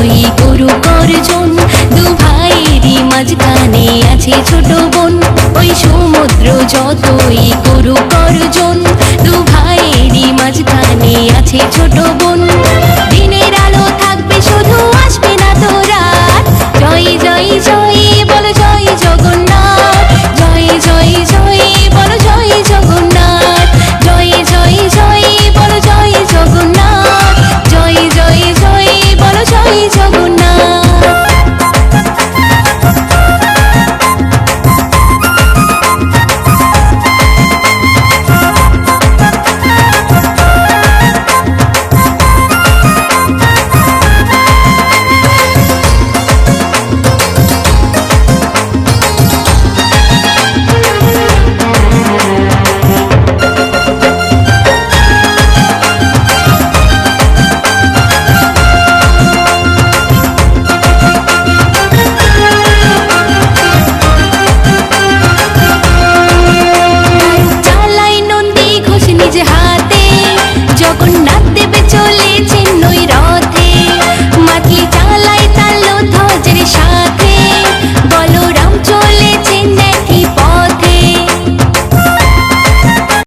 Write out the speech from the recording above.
যতই গরু গর্জন, দু ভাইয়েরই মাঝখানে আছে ছোট বোন। ওই সমুদ্র যতই গরু গর্জন, দু ভাইয়েরই মাঝখানে আছে ছোট বোন